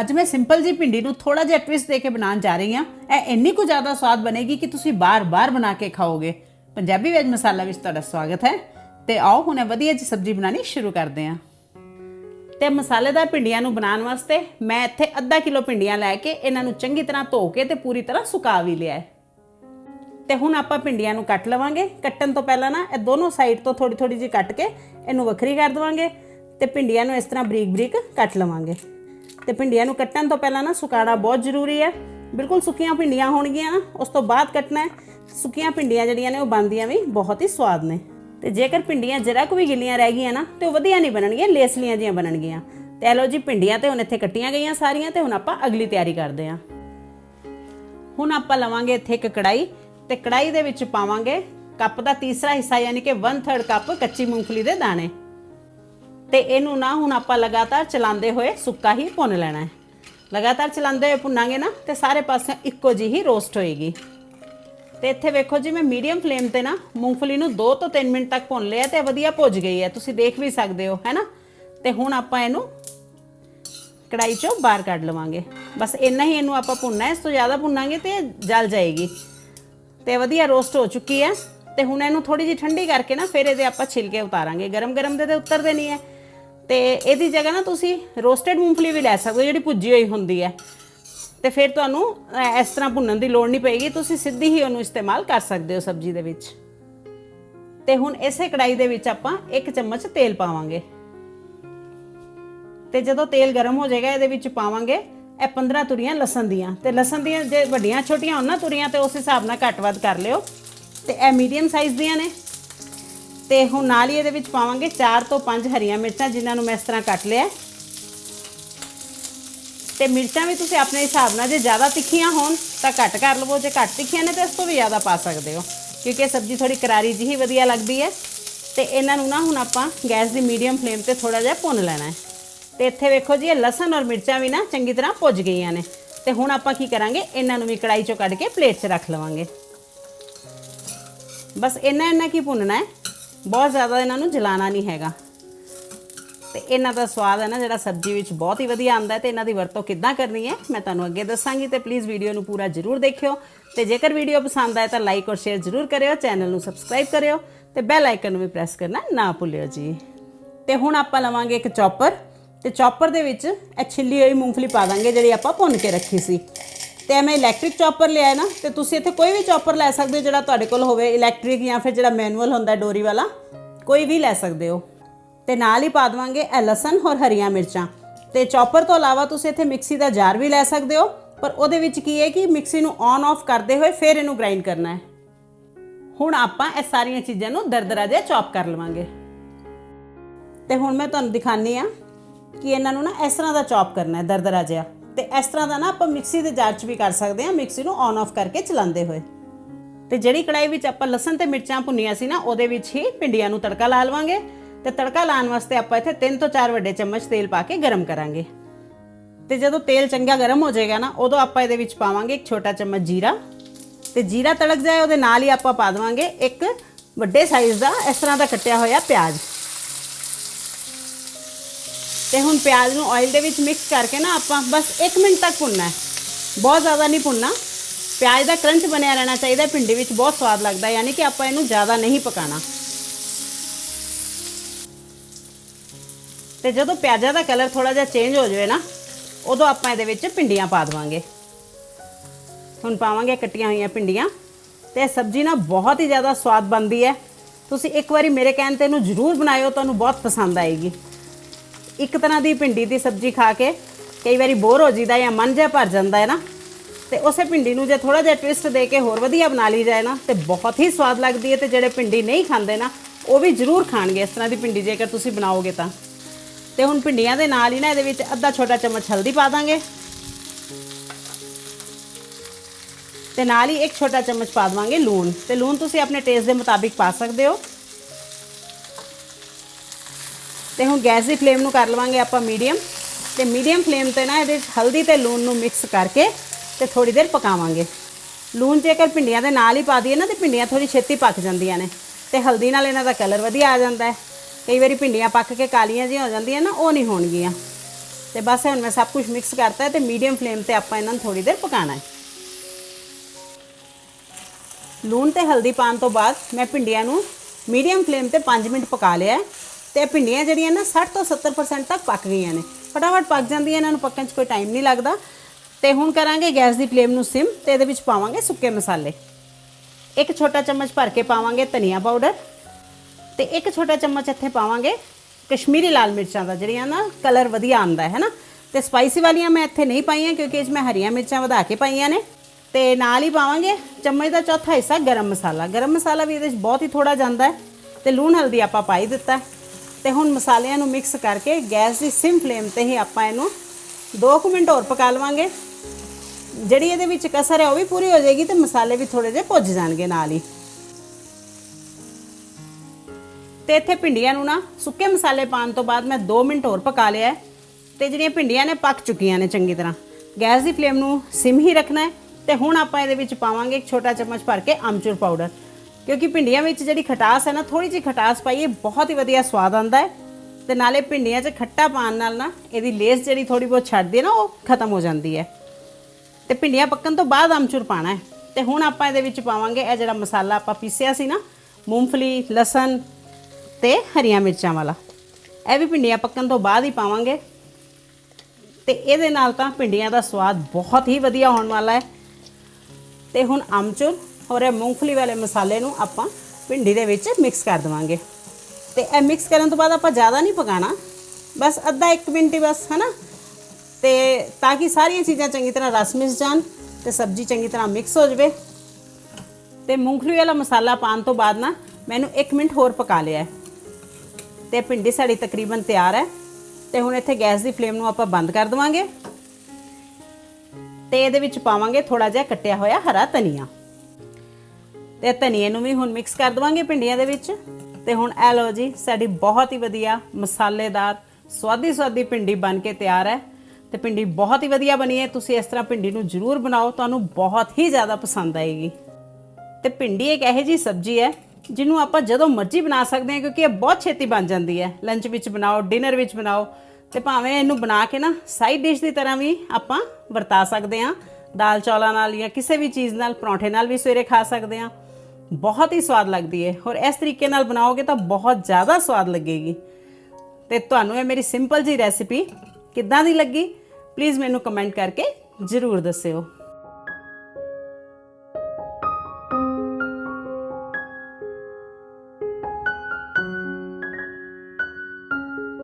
ਅੱਜ ਮੈਂ ਸਿੰਪਲ ਜੀ ਭਿੰਡੀ ਨੂੰ ਥੋੜਾ ਜਿਹਾ ਟਵਿਸਟ ਦੇ ਕੇ ਬਣਾਉਣ ਜਾ ਰਹੀ ਹਾਂ। ਇਹ ਇੰਨੀ ਕੁ ਜ਼ਿਆਦਾ ਸਵਾਦ ਬਣੇਗੀ ਕਿ ਤੁਸੀਂ ਬਾਰ-ਬਾਰ ਬਣਾ ਕੇ ਖਾਓਗੇ। ਪੰਜਾਬੀ ਵੈਜ ਮਸਾਲਾ ਵਿੱਚ ਤੁਹਾਡਾ ਸਵਾਗਤ ਹੈ। ਤੇ ਆਓ ਹੁਣ ਇਹ ਵਧੀਆ ਜੀ ਸਬਜ਼ੀ ਬਣਾਉਣੀ ਸ਼ੁਰੂ ਕਰਦੇ ਹਾਂ। ਤੇ ਮਸਾਲੇਦਾਰ ਭਿੰਡੀਆਂ ਨੂੰ ਬਣਾਉਣ ਵਾਸਤੇ ਮੈਂ ਇੱਥੇ ਅੱਧਾ ਕਿਲੋ ਭਿੰਡੀਆਂ ਲੈ ਕੇ ਇਹਨਾਂ ਨੂੰ ਚੰਗੀ ਤਰ੍ਹਾਂ ਧੋ ਕੇ ਤੇ ਪੂਰੀ ਤਰ੍ਹਾਂ ਸੁਕਾ ਵੀ ਲਿਆ ਹੈ। ਤੇ ਹੁਣ ਆਪਾਂ ਭਿੰਡੀਆਂ ਨੂੰ ਕੱਟ ਲਵਾਂਗੇ। ਕੱਟਣ ਤੋਂ ਪਹਿਲਾਂ ਨਾ ਇਹ ਦੋਨੋਂ ਸਾਈਡ ਤੋਂ ਥੋੜੀ ਥੋੜੀ ਜਿਹੀ ਕੱਟ ਕੇ ਇਹਨੂੰ ਵੱਖਰੀ ਕਰ ਦਵਾਂਗੇ। ਤੇ ਭਿੰਡੀਆਂ ਨੂੰ ਇਸ ਤਰ੍ਹਾਂ ਬਰੀਕ ਬਰੀਕ ਕੱਟ ਲਵਾਂਗੇ। ਤੇ ਭਿੰਡੀਆਂ ਨੂੰ ਕੱਟਣ ਤੋਂ ਪਹਿਲਾਂ ਨਾ ਸੁਕਾਣਾ ਬਹੁਤ ਜ਼ਰੂਰੀ ਹੈ। ਬਿਲਕੁਲ ਸੁੱਕੀਆਂ ਭਿੰਡੀਆਂ ਹੋਣਗੀਆਂ ਨਾ ਉਸ ਤੋਂ ਬਾਅਦ ਕੱਟਣਾ ਹੈ। ਸੁੱਕੀਆਂ ਭਿੰਡੀਆਂ ਜਿਹੜੀਆਂ ਨੇ ਉਹ ਬਣਦੀਆਂ ਵੀ ਬਹੁਤ ਹੀ ਸਵਾਦ ਨੇ। ਤੇ ਜੇਕਰ ਭਿੰਡੀਆਂ ਜਰਾ ਕੁ ਵੀ ਗਿੱਲੀਆਂ ਰਹਿ ਗਈਆਂ ਨਾ, ਤੇ ਉਹ ਵਧੀਆ ਨਹੀਂ ਬਣਨਗੀਆਂ, ਲੇਸਲੀਆਂ ਜੀਆਂ ਬਣਨਗੀਆਂ। ਤੇ ਇਹ ਲਓ ਜੀ, ਭਿੰਡੀਆਂ ਤੇ ਹੁਣ ਇੱਥੇ ਕੱਟੀਆਂ ਗਈਆਂ ਸਾਰੀਆਂ ਤੇ ਹੁਣ ਆਪਾਂ ਅਗਲੀ ਤਿਆਰੀ ਕਰਦੇ ਹਾਂ। ਹੁਣ ਆਪਾਂ ਲਵਾਂਗੇ ਇੱਥੇ ਇੱਕ ਕੜਾਈ ਤੇ ਕੜਾਈ ਦੇ ਵਿੱਚ ਪਾਵਾਂਗੇ ਕੱਪ ਦਾ ਤੀਸਰਾ ਹਿੱਸਾ, ਯਾਨੀ ਕਿ 1/3 ਕੱਪ ਕੱਚੀ ਮੂੰਗਫਲੀ ਦੇ ਦਾਣੇ। ਤੇ ਇਹਨੂੰ ਨਾ ਹੁਣ ਆਪਾਂ ਲਗਾਤਾਰ ਚਲਾਉਂਦੇ ਹੋਏ ਸੁੱਕਾ ਹੀ ਭੁੰਨ ਲੈਣਾ ਹੈ। ਲਗਾਤਾਰ ਚਲਾਉਂਦੇ ਹੋਏ ਭੁੰਨਾਂਗੇ ਨਾ ਤੇ ਸਾਰੇ ਪਾਸੇ ਇੱਕੋ ਜਿਹੀ ਹੀ ਰੋਸਟ ਹੋਏਗੀ। ਤੇ ਇੱਥੇ ਵੇਖੋ ਜੀ, ਮੈਂ ਮੀਡੀਅਮ ਫਲੇਮ ਤੇ ਨਾ ਮੂੰਗਫਲੀ ਨੂੰ 2 ਤੋਂ 3 ਮਿੰਟ ਤੱਕ ਭੁੰਨ ਲਿਆ ਤੇ ਵਧੀਆ ਭੁੱਜ ਗਈ ਹੈ। ਤੁਸੀਂ ਦੇਖ ਵੀ ਸਕਦੇ ਹੋ ਹੈਨਾ ਤੇ ਹੁਣ ਆਪਾਂ ਇਹਨੂੰ ਕੜਾਈ ਚੋਂ ਬਾਹਰ ਕੱਢ ਲਵਾਂਗੇ। ਬਸ ਇੰਨਾ ਹੀ ਇਹਨੂੰ ਆਪਾਂ ਭੁੰਨਣਾ ਹੈ। ਇਸ ਤੋਂ ਜ਼ਿਆਦਾ ਭੁੰਨਾਂਗੇ ਤੇ ਜਲ ਜਾਏਗੀ। ਤੇ ਵਧੀਆ ਰੋਸਟ ਹੋ ਚੁੱਕੀ ਹੈ। ਤੇ ਹੁਣ ਇਹਨੂੰ ਥੋੜੀ ਜਿਹੀ ਠੰਡੀ ਕਰਕੇ ਨਾ ਫਿਰ ਇਹਦੇ ਆਪਾਂ ਛਿਲਕੇ ਉਤਾਰਾਂਗੇ। ਗਰਮ ਗਰਮ ਦੇ ਤੇ ਉਤਰਦੇ ਨਹੀਂ ਹੈ। ਤੇ ਇਹਦੀ ਜਗ੍ਹਾ ਨਾ ਤੁਸੀਂ ਰੋਸਟਡ ਮੂੰਗਫਲੀ ਵੀ ਲੈ ਸਕਦੇ ਹੋ, ਜਿਹੜੀ ਭੁੱਜੀ ਹੋਈ ਹੁੰਦੀ ਹੈ। ਤੇ ਫਿਰ ਤੁਹਾਨੂੰ ਇਸ ਤਰ੍ਹਾਂ ਭੁੰਨਣ ਦੀ ਲੋੜ ਨਹੀਂ ਪਏਗੀ, ਤੁਸੀਂ ਸਿੱਧੀ ਹੀ ਉਹਨੂੰ ਇਸਤੇਮਾਲ ਕਰ ਸਕਦੇ ਹੋ ਸਬਜ਼ੀ ਦੇ ਵਿੱਚ। ਤੇ ਹੁਣ ਇਸੇ ਕੜਾਈ ਦੇ ਵਿੱਚ ਆਪਾਂ 1 ਚਮਚ ਤੇਲ ਪਾਵਾਂਗੇ। ਤੇ ਜਦੋਂ ਤੇਲ ਗਰਮ ਹੋ ਜਾਏਗਾ, ਇਹਦੇ ਵਿੱਚ ਪਾਵਾਂਗੇ ਇਹ 15 ਤੁਰੀਆਂ ਲਸਣ ਦੀਆਂ। ਤੇ ਲਸਣ ਦੀਆਂ ਜੇ ਵੱਡੀਆਂ, ਛੋਟੀਆਂ ਹੋਣ ਨਾ ਤੁਰੀਆਂ, ਤੇ ਉਸ ਹਿਸਾਬ ਨਾਲ ਘੱਟ ਵੱਧ ਕਰ ਲਿਓ। ਤੇ ਇਹ ਮੀਡੀਅਮ ਸਾਈਜ਼ ਦੀਆਂ ਨੇ। ਤੇ ਹੁਣ ਨਾਲ ਹੀ ਇਹਦੇ ਵਿੱਚ ਪਾਵਾਂਗੇ 4 ਤੋਂ 5 ਹਰੀਆਂ ਮਿਰਚਾਂ, ਜਿਨ੍ਹਾਂ ਨੂੰ ਮੈਂ ਇਸ ਤਰ੍ਹਾਂ ਕੱਟ ਲਿਆ। ਹੈ। ਤੇ ਮਿਰਚਾਂ ਵੀ ਤੁਸੀਂ ਆਪਣੇ ਹਿਸਾਬ ਨਾਲ ਜੇ ਜ਼ਿਆਦਾ ਤਿੱਖੀਆਂ ਹੋਣ ਤਾਂ ਘੱਟ ਕਰ ਲਵੋ, ਜੇ ਘੱਟ ਤਿੱਖੀਆਂ ਨੇ ਤਾਂ ਇਸ ਤੋਂ ਵੀ ਜ਼ਿਆਦਾ ਪਾ ਸਕਦੇ ਹੋ, ਕਿਉਂਕਿ ਇਹ ਸਬਜ਼ੀ ਥੋੜੀ ਕਰਾਰੀ ਜਿਹੀ ਵਧੀਆ ਲੱਗਦੀ ਹੈ। ਤੇ ਇਹਨਾਂ ਨੂੰ ਨਾ ਹੁਣ ਆਪਾਂ ਗੈਸ ਦੀ ਮੀਡੀਅਮ ਫਲੇਮ ਤੇ ਥੋੜਾ ਜਿਹਾ ਭੁੰਨ ਲੈਣਾ ਹੈ। ਤੇ ਇੱਥੇ ਵੇਖੋ ਜੀ, ਇਹ ਲਸਣ ਔਰ ਮਿਰਚਾਂ ਵੀ ਨਾ ਚੰਗੀ ਤਰ੍ਹਾਂ ਭੁੱਜ ਗਈਆਂ ਨੇ। ਤੇ ਹੁਣ ਆਪਾਂ ਕੀ ਕਰਾਂਗੇ, ਇਹਨਾਂ ਨੂੰ ਵੀ ਕੜਾਈ ਚੋਂ ਕੱਢ ਕੇ ਪਲੇਟ 'ਚ ਰੱਖ ਲਵਾਂਗੇ। ਬਸ ਇੰਨਾ ਇੰਨਾ ਕੀ ਭੁੰਨਣਾ ਹੈ। ਬਹੁਤ ਜ਼ਿਆਦਾ ਇਹਨਾਂ ਨੂੰ ਜਲਾਣਾ ਨਹੀਂ ਹੈਗਾ। ਤੇ ਇਹਨਾਂ ਦਾ ਸਵਾਦ ਹੈ ਨਾ, ਜਿਹੜਾ ਸਬਜ਼ੀ ਵਿੱਚ ਬਹੁਤ ਹੀ ਵਧੀਆ ਆਉਂਦਾ ਹੈ ਤੇ ਇਹਨਾਂ ਦੀ ਵਰਤੋਂ ਕਿੱਦਾਂ ਕਰਨੀ ਹੈ, ਮੈਂ ਤੁਹਾਨੂੰ ਅੱਗੇ ਦੱਸਾਂਗੀ ਤੇ ਪਲੀਜ਼ ਵੀਡੀਓ ਨੂੰ ਪੂਰਾ ਜ਼ਰੂਰ ਦੇਖਿਓ। ਤੇ ਜੇਕਰ ਵੀਡੀਓ ਪਸੰਦ ਆਏ ਤਾਂ ਲਾਈਕ ਔਰ ਸ਼ੇਅਰ ਜ਼ਰੂਰ ਕਰਿਓ ਚੈਨਲ ਨੂੰ ਸਬਸਕ੍ਰਾਈਬ ਕਰਿਓ ਤੇ ਬੈਲ ਆਈਕਨ ਨੂੰ ਵੀ ਪ੍ਰੈਸ ਕਰਨਾ ਨਾ ਭੁੱਲਿਓ ਜੀ। ਤੇ ਹੁਣ ਆਪਾਂ ਲਵਾਂਗੇ ਇੱਕ ਚੌਪਰ ਤੇ ਚੌਪਰ ਦੇ ਵਿੱਚ ਇਹ ਛਿੱਲੀ ਹੋਈ ਮੂੰਗਫਲੀ ਪਾ ਦਾਂਗੇ, ਜਿਹੜੀ ਆਪਾਂ ਭੁੰਨ ਕੇ ਰੱਖੀ ਸੀ। ਤੇ ਮੈਂ ਇਲੈਕਟ੍ਰਿਕ ਚੌਪਰ ਲਿਆ ਨਾ, ਤੇ ਤੁਸੀਂ ਇੱਥੇ ਕੋਈ ਵੀ ਚੌਪਰ ਲੈ ਸਕਦੇ ਹੋ ਜਿਹੜਾ ਤੁਹਾਡੇ ਕੋਲ ਹੋਵੇ ਇਲੈਕਟ੍ਰਿਕ ਜਾਂ ਫਿਰ ਜਿਹੜਾ ਮੈਨੂਅਲ ਹੁੰਦਾ ਡੋਰੀ ਵਾਲਾ, ਕੋਈ ਵੀ ਲੈ ਸਕਦੇ ਹੋ। ਤੇ ਨਾਲ ਹੀ ਪਾ ਦਵਾਂਗੇ ਇਹ ਲਸਣ ਔਰ ਹਰੀਆਂ ਮਿਰਚਾਂ। ਤੇ ਚੌਪਰ ਤੋਂ ਇਲਾਵਾ ਤੁਸੀਂ ਇੱਥੇ ਮਿਕਸੀ ਦਾ ਜਾਰ ਵੀ ਲੈ ਸਕਦੇ ਹੋ, ਪਰ ਉਹਦੇ ਵਿੱਚ ਕੀ ਹੈ ਕਿ ਮਿਕਸੀ ਨੂੰ ਔਨ ਆਫ ਕਰਦੇ ਹੋਏ ਫਿਰ ਇਹਨੂੰ ਗ੍ਰਾਈਂਡ ਕਰਨਾ ਹੈ। ਹੁਣ ਆਪਾਂ ਇਹ ਸਾਰੀਆਂ ਚੀਜ਼ਾਂ ਨੂੰ ਦਰਦਰਾ ਜਿਹਾ ਚੌਪ ਕਰ ਲਵਾਂਗੇ। ਤੇ ਹੁਣ ਮੈਂ ਤੁਹਾਨੂੰ ਦਿਖਾਨੀ ਆ ਕਿ ਇਹਨਾਂ ਨੂੰ ਨਾ ਇਸ ਤਰ੍ਹਾਂ ਦਾ ਚੌਪ ਕਰਨਾ ਹੈ, ਦਰਦਰਾ ਜਿਹਾ। ਤੇ ਇਸ ਤਰ੍ਹਾਂ ਦਾ ਨਾ ਆਪਾਂ ਮਿਕਸੀ ਦੇ ਜਾਰ 'ਚ ਵੀ ਕਰ ਸਕਦੇ ਹਾਂ, ਮਿਕਸੀ ਨੂੰ ਔਨ ਆਫ ਕਰਕੇ ਚਲਾਉਂਦੇ ਹੋਏ। ਤੇ ਜਿਹੜੀ ਕੜਾਈ ਵਿੱਚ ਆਪਾਂ ਲਸਣ ਤੇ ਮਿਰਚਾਂ ਭੁੰਨੀਆਂ ਸੀ ਨਾ, ਉਹਦੇ ਵਿੱਚ ਹੀ ਭਿੰਡੀਆਂ ਨੂੰ ਤੜਕਾ ਲਾ ਲਵਾਂਗੇ। ਤੇ ਤੜਕਾ ਲਾਉਣ ਵਾਸਤੇ ਆਪਾਂ ਇੱਥੇ 3 ਤੋਂ 4 ਵੱਡੇ ਚਮਚ ਤੇਲ ਪਾ ਕੇ ਗਰਮ ਕਰਾਂਗੇ। ਤੇ ਜਦੋਂ ਤੇਲ ਚੰਗਾ ਗਰਮ ਹੋ ਜਾਏਗਾ ਨਾ, ਉਦੋਂ ਆਪਾਂ ਇਹਦੇ ਵਿੱਚ ਪਾਵਾਂਗੇ ਇੱਕ ਛੋਟਾ ਚਮਚ ਜੀਰਾ। ਤੇ ਜੀਰਾ ਤੜਕ ਜਾਏ, ਉਹਦੇ ਨਾਲ ਹੀ ਆਪਾਂ ਪਾ ਦੇਵਾਂਗੇ ਇੱਕ ਵੱਡੇ ਸਾਈਜ਼ ਦਾ ਇਸ ਤਰ੍ਹਾਂ ਦਾ ਕੱਟਿਆ ਹੋਇਆ ਪਿਆਜ਼। ਤੇ ਹੁਣ ਪਿਆਜ਼ ਨੂੰ ਆਇਲ ਦੇ ਵਿੱਚ ਮਿਕਸ ਕਰਕੇ ਨਾ ਆਪਾਂ ਬਸ 1 ਮਿੰਟ ਤੱਕ ਭੁੰਨਣਾ ਹੈ। ਬਹੁਤ ਜ਼ਿਆਦਾ ਨਹੀਂ ਭੁੰਨਣਾ। ਪਿਆਜ਼ ਦਾ ਕਰੰਚ ਬਣਿਆ ਰਹਿਣਾ ਚਾਹੀਦਾ, ਭਿੰਡੀ ਵਿੱਚ ਬਹੁਤ ਸਵਾਦ ਲੱਗਦਾ ਯਾਨੀ ਕਿ ਆਪਾਂ ਇਹਨੂੰ ਜ਼ਿਆਦਾ ਨਹੀਂ ਪਕਾਣਾ। ਤੇ ਜਦੋਂ ਪਿਆਜ਼ਾਂ ਦਾ ਕਲਰ ਥੋੜਾ ਜਿਹਾ ਚੇਂਜ ਹੋ ਜਾਵੇ ਨਾ, ਉਦੋਂ ਆਪਾਂ ਇਹਦੇ ਵਿੱਚ ਭਿੰਡੀਆਂ ਪਾ ਦੇਵਾਂਗੇ। ਹੁਣ ਪਾਵਾਂਗੇ ਕੱਟੀਆਂ ਹੋਈਆਂ ਭਿੰਡੀਆਂ। ਤੇ ਇਹ ਸਬਜ਼ੀ ਨਾ ਬਹੁਤ ਹੀ ਜ਼ਿਆਦਾ ਸਵਾਦ ਬਣਦੀ ਹੈ। ਤੁਸੀਂ ਇੱਕ ਵਾਰੀ ਮੇਰੇ ਕਹਿਣ ਤੇ ਇਹਨੂੰ ਜ਼ਰੂਰ ਬਣਾਇਓ, ਤੁਹਾਨੂੰ ਬਹੁਤ ਪਸੰਦ ਆਏਗੀ। ਇੱਕ ਤਰ੍ਹਾਂ ਦੀ ਭਿੰਡੀ ਦੀ ਸਬਜ਼ੀ ਖਾ ਕੇ ਕਈ ਵਾਰੀ ਬੋਰ ਹੋ ਜੀਦਾ ਜਾਂ ਮਨ ਜਿਹਾ ਭਰ ਜਾਂਦਾ ਹੈ ਨਾ, ਤੇ ਉਸੇ ਭਿੰਡੀ ਨੂੰ ਜੇ ਥੋੜਾ ਜਿਹਾ ਟਵਿਸਟ ਦੇ ਕੇ ਹੋਰ ਵਧੀਆ ਬਣਾ ਲਈ ਜਾਏ ਨਾ, ਤੇ ਬਹੁਤ ਹੀ ਸਵਾਦ ਲੱਗਦੀ ਹੈ ਤੇ ਜਿਹੜੇ ਭਿੰਡੀ ਨਹੀਂ ਖਾਂਦੇ ਨਾ, ਉਹ ਵੀ ਜ਼ਰੂਰ ਖਾਣਗੇ ਇਸ ਤਰ੍ਹਾਂ ਦੀ ਭਿੰਡੀ ਜੇਕਰ ਤੁਸੀਂ ਬਣਾਓਗੇ ਤਾਂ। ਤੇ ਹੁਣ ਭਿੰਡੀਆਂ ਦੇ ਨਾਲ ਹੀ ਨਾ ਇਹਦੇ ਵਿੱਚ ਅੱਧਾ ਛੋਟਾ ਚਮਚ ਹਲਦੀ ਪਾ ਦਾਂਗੇ। ਤੇ ਨਾਲ ਹੀ ਇੱਕ ਛੋਟਾ ਚਮਚ ਪਾ ਦਵਾਂਗੇ ਲੂਣ, ਤੇ ਲੂਣ ਤੁਸੀਂ ਆਪਣੇ ਟੇਸਟ ਦੇ ਮੁਤਾਬਿਕ ਪਾ ਸਕਦੇ ਹੋ। ਤੇ ਹੁਣ ਗੈਸ ਦੀ ਫਲੇਮ ਨੂੰ ਕਰ ਲਵਾਂਗੇ ਆਪਾਂ ਮੀਡੀਅਮ। ਤੇ ਮੀਡੀਅਮ ਫਲੇਮ ਤੇ ਨਾ ਇਹਦੇ 'ਚ ਹਲਦੀ ਤੇ ਲੂਣ ਨੂੰ ਮਿਕਸ ਕਰਕੇ ਤੇ ਥੋੜੀ ਦੇਰ ਪਕਾਵਾਂਗੇ। ਲੂਣ ਜੇਕਰ ਭਿੰਡੀਆਂ ਦੇ ਨਾਲ ਹੀ ਪਾ ਦਈਏ ਨਾ ਤੇ ਭਿੰਡੀਆਂ ਥੋੜੀ ਛੇਤੀ ਪੱਕ ਜਾਂਦੀਆਂ ਨੇ। ਤੇ ਹਲਦੀ ਨਾਲ ਇਹਨਾਂ ਦਾ ਕਲਰ ਵਧੀਆ ਆ ਜਾਂਦਾ ਹੈ। ਕਈ ਵਾਰੀ ਭਿੰਡੀਆਂ ਪੱਕ ਕੇ ਕਾਲੀਆਂ ਜਿਹੀਆਂ ਹੋ ਜਾਂਦੀਆਂ ਨਾ, ਉਹ ਨਹੀਂ ਹੋਣਗੀਆਂ। ਤੇ ਬਸ ਹੁਣ ਮੈਂ ਸਭ ਕੁਝ ਮਿਕਸ ਕਰਤਾ ਹੈ ਤੇ ਮੀਡੀਅਮ ਫਲੇਮ ਤੇ ਆਪਾਂ ਇਹਨਾਂ ਨੂੰ ਥੋੜੀ ਦੇਰ ਪਕਾਣਾ ਹੈ। ਲੂਣ ਤੇ ਹਲਦੀ ਪਾਉਣ ਤੋਂ ਬਾਅਦ ਮੈਂ ਭਿੰਡੀਆਂ ਨੂੰ ਮੀਡੀਅਮ ਫਲੇਮ ਤੇ 5 ਮਿੰਟ ਪਕਾ ਲਿਆ ਤੇ ਭਿੰਡੀਆਂ ਜਿਹੜੀਆਂ ਨਾ 60 ਤੋਂ 70% ਤੱਕ ਪੱਕ ਗਈਆਂ ਨੇ। ਫਟਾਫਟ ਪੱਕ ਜਾਂਦੀਆਂ ਇਹਨਾਂ ਨੂੰ ਪੱਕਣ 'ਚ ਕੋਈ ਟਾਈਮ ਨਹੀਂ ਲੱਗਦਾ। ਤੇ ਹੁਣ ਕਰਾਂਗੇ ਗੈਸ ਦੀ ਫਲੇਮ ਨੂੰ ਸਿਮ ਤੇ ਇਹਦੇ ਵਿੱਚ ਪਾਵਾਂਗੇ ਸੁੱਕੇ ਮਸਾਲੇ। ਇੱਕ ਛੋਟਾ ਚਮਚ ਭਰ ਕੇ ਪਾਵਾਂਗੇ ਧਨੀਆ ਪਾਊਡਰ ਤੇ ਇੱਕ ਛੋਟਾ ਚਮਚ ਇੱਥੇ ਪਾਵਾਂਗੇ ਕਸ਼ਮੀਰੀ ਲਾਲ ਮਿਰਚਾਂ ਦਾ, ਜਿਹੜੀਆਂ ਨਾ ਕਲਰ ਵਧੀਆ ਆਉਂਦਾ ਹੈ ਨਾ। ਤੇ ਸਪਾਈਸੀ ਵਾਲੀਆਂ ਮੈਂ ਇੱਥੇ ਨਹੀਂ ਪਾਈਆਂ ਕਿਉਂਕਿ ਇਸ 'ਚ ਮੈਂ ਹਰੀਆਂ ਮਿਰਚਾਂ ਵਧਾ ਕੇ ਪਾਈਆਂ ਨੇ। ਤੇ ਨਾਲ ਹੀ ਪਾਵਾਂਗੇ ਚਮਚ ਦਾ ਚੌਥਾ ਹਿੱਸਾ ਗਰਮ ਮਸਾਲਾ। ਗਰਮ ਮਸਾਲਾ ਵੀ ਇਹਦੇ 'ਚ ਬਹੁਤ ਹੀ ਥੋੜਾ ਜਾਂਦਾ ਹੈ ਤੇ ਲੂਣ ਹਲਦੀ ਆਪਾਂ ਪਾਈ ਦਿੱਤਾ ਹੈ। ਤੇ ਹੁਣ ਮਸਾਲਿਆਂ ਨੂੰ ਮਿਕਸ ਕਰਕੇ ਗੈਸ ਦੀ ਸਿਮ ਫਲੇਮ ਤੇ ਹੀ ਆਪਾਂ ਇਹਨੂੰ 2 ਮਿੰਟ ਹੋਰ ਪਕਾ ਲਵਾਂਗੇ। ਜਿਹੜੀ ਇਹਦੇ ਵਿੱਚ ਕਸਰ ਹੈ ਉਹ ਵੀ ਪੂਰੀ ਹੋ ਜਾਏਗੀ ਤੇ ਮਸਾਲੇ ਵੀ ਥੋੜੇ ਜਿਹੇ ਭੁੱਜ ਜਾਣਗੇ ਨਾਲ ਹੀ। ਤੇ ਇੱਥੇ ਭਿੰਡੀਆਂ ਨੂੰ ਨਾ ਸੁੱਕੇ ਮਸਾਲੇ ਪਾਉਣ ਤੋਂ ਬਾਅਦ ਮੈਂ 2 ਮਿੰਟ ਹੋਰ ਪਕਾ ਲਿਆ ਹੈ ਤੇ ਜਿਹੜੀਆਂ ਭਿੰਡੀਆਂ ਨੇ ਪੱਕ ਚੁੱਕੀਆਂ ਨੇ ਚੰਗੀ ਤਰ੍ਹਾਂ। ਗੈਸ ਦੀ ਫਲੇਮ ਨੂੰ ਸਿਮ ਹੀ ਰੱਖਣਾ ਹੈ ਤੇ ਹੁਣ ਆਪਾਂ ਇਹਦੇ ਵਿੱਚ ਪਾਵਾਂਗੇ ਇੱਕ ਛੋਟਾ ਚਮਚ ਭਰ ਕੇ ਅਮਚੂਰ ਪਾਊਡਰ। ਕਿਉਂਕਿ ਭਿੰਡੀਆਂ ਵਿੱਚ ਜਿਹੜੀ ਖਟਾਸ ਹੈ ਨਾ ਥੋੜੀ ਜਿਹੀ ਖਟਾਸ ਪਾਈਏ, ਬਹੁਤ ਹੀ ਵਧੀਆ ਸਵਾਦ ਆਉਂਦਾ ਹੈ। ਤੇ ਨਾਲੇ ਭਿੰਡੀਆਂ 'ਚ ਖੱਟਾ ਪਾਉਣ ਨਾਲ ਨਾ, ਇਹਦੀ ਲੇਸ ਜਿਹੜੀ ਥੋੜੀ ਬਹੁਤ ਛੱਡਦੀ ਹੈ ਨਾ, ਉਹ ਖਤਮ ਹੋ ਜਾਂਦੀ ਹੈ। ਤੇ ਭਿੰਡੀਆਂ ਪੱਕਣ ਤੋਂ ਬਾਅਦ ਆਮਚੂਰ ਪਾਣਾ ਹੈ। ਤੇ ਹੁਣ ਆਪਾਂ ਇਹਦੇ ਵਿੱਚ ਪਾਵਾਂਗੇ ਇਹ ਜਿਹੜਾ ਮਸਾਲਾ ਆਪਾਂ ਪੀਸਿਆ ਸੀ ਨਾ, ਮੂੰਗਫਲੀ, ਲਸਣ ਤੇ ਹਰੀਆਂ ਮਿਰਚਾਂ ਵਾਲਾ। ਇਹ ਵੀ ਭਿੰਡੀਆਂ ਪੱਕਣ ਤੋਂ ਬਾਅਦ ਹੀ ਪਾਵਾਂਗੇ। ਤੇ ਇਹਦੇ ਨਾਲ ਤਾਂ ਭਿੰਡੀਆਂ ਦਾ ਸਵਾਦ ਬਹੁਤ ਹੀ ਵਧੀਆ ਹੋਣ ਵਾਲਾ ਹੈ। ਤੇ ਹੁਣ ਅਮਚੂਰ ਔਰ ਇਹ ਮੂੰਗਫਲੀ ਵਾਲੇ ਮਸਾਲੇ ਨੂੰ ਆਪਾਂ ਭਿੰਡੀ ਦੇ ਵਿੱਚ ਮਿਕਸ ਕਰ ਦਵਾਂਗੇ। ਤੇ ਇਹ ਮਿਕਸ ਕਰਨ ਤੋਂ ਬਾਅਦ ਆਪਾਂ ਜ਼ਿਆਦਾ ਨਹੀਂ ਪਕਾਣਾ, ਬਸ ਅੱਧਾ 1 ਮਿੰਟ ਹੀ ਬਸ, ਹਨਾ? ਤੇ ਤਾਂ ਕਿ ਸਾਰੀਆਂ ਚੀਜ਼ਾਂ ਚੰਗੀ ਤਰ੍ਹਾਂ ਰਸ ਮਿਸ ਜਾਣ ਤੇ ਸਬਜ਼ੀ ਚੰਗੀ ਤਰ੍ਹਾਂ ਮਿਕਸ ਹੋ ਜਾਵੇ। ਤੇ ਮੂੰਗਫਲੀ ਵਾਲਾ ਮਸਾਲਾ ਪਾਉਣ ਤੋਂ ਬਾਅਦ ਨਾ ਮੈਨੂੰ 1 ਮਿੰਟ ਹੋਰ ਪਕਾ ਲਿਆ ਹੈ। ਤੇ ਭਿੰਡੀ ਸਾਡੀ ਤਕਰੀਬਨ ਤਿਆਰ ਹੈ। ਤੇ ਹੁਣ ਇੱਥੇ ਗੈਸ ਦੀ ਫਲੇਮ ਨੂੰ ਆਪਾਂ ਬੰਦ ਕਰ ਦਵਾਂਗੇ। ਤੇ ਇਹਦੇ ਵਿੱਚ ਪਾਵਾਂਗੇ ਥੋੜਾ ਜਿਹਾ ਕੱਟਿਆ ਹੋਇਆ ਹਰਾ ਧਨੀਆ। ਤੇ ਧਨੀਏ ਨੂੰ ਵੀ ਹੁਣ ਮਿਕਸ ਕਰ ਦਵਾਂਗੇ ਭਿੰਡੀਆਂ ਦੇ ਵਿੱਚ। ਤੇ ਹੁਣ ਐ ਲਓ ਜੀ, ਸਾਡੀ ਬਹੁਤ ਹੀ ਵਧੀਆ ਮਸਾਲੇਦਾਰ, ਸਵਾਦੀ ਸਵਾਦੀ ਭਿੰਡੀ ਬਣ ਕੇ ਤਿਆਰ ਹੈ। ਤੇ ਭਿੰਡੀ ਬਹੁਤ ਹੀ ਵਧੀਆ ਬਣੀ ਹੈ। ਤੁਸੀਂ ਇਸ ਤਰ੍ਹਾਂ ਭਿੰਡੀ ਨੂੰ ਜ਼ਰੂਰ ਬਣਾਓ, ਤੁਹਾਨੂੰ ਬਹੁਤ ਹੀ ਜ਼ਿਆਦਾ ਪਸੰਦ ਆਏਗੀ। ਤੇ ਭਿੰਡੀ ਇੱਕ ਇਹੋ ਜੀ ਸਬਜ਼ੀ ਹੈ, ਜਿਹਨੂੰ ਆਪਾਂ ਜਦੋਂ ਮਰਜ਼ੀ ਬਣਾ ਸਕਦੇ ਹਾਂ, ਕਿਉਂਕਿ ਇਹ ਬਹੁਤ ਛੇਤੀ ਬਣ ਜਾਂਦੀ ਹੈ। ਲੰਚ ਵਿੱਚ ਬਣਾਓ, ਡਿਨਰ ਵਿੱਚ ਬਣਾਓ, ਤੇ ਭਾਵੇਂ ਇਹਨੂੰ ਬਣਾ ਕੇ ਨਾ ਸਾਈਡ ਡਿਸ਼ ਦੀ ਤਰ੍ਹਾਂ ਵੀ ਆਪਾਂ ਵਰਤਾ ਸਕਦੇ ਹਾਂ। ਦਾਲ ਚੌਲਾਂ ਨਾਲ ਜਾਂ ਕਿਸੇ ਵੀ ਚੀਜ਼ ਨਾਲ, ਪਰੌਂਠੇ ਨਾਲ ਵੀ ਸਵੇਰੇ ਖਾ ਸਕਦੇ ਹਾਂ। ਬਹੁਤ ਹੀ ਸਵਾਦ ਲੱਗਦੀ ਹੈ ਔਰ ਇਸ ਤਰੀਕੇ ਨਾਲ ਬਣਾਓਗੇ ਤਾਂ ਬਹੁਤ ਜ਼ਿਆਦਾ ਸਵਾਦ ਲੱਗੇਗੀ। ਤੇ ਤੁਹਾਨੂੰ ਇਹ ਮੇਰੀ ਸਿੰਪਲ ਜੀ ਰੈਸਿਪੀ ਕਿੱਦਾਂ ਦੀ ਲੱਗੀ ਪਲੀਜ਼ ਮੈਨੂੰ ਕਮੈਂਟ ਕਰਕੇ ਜ਼ਰੂਰ ਦੱਸਿਓ।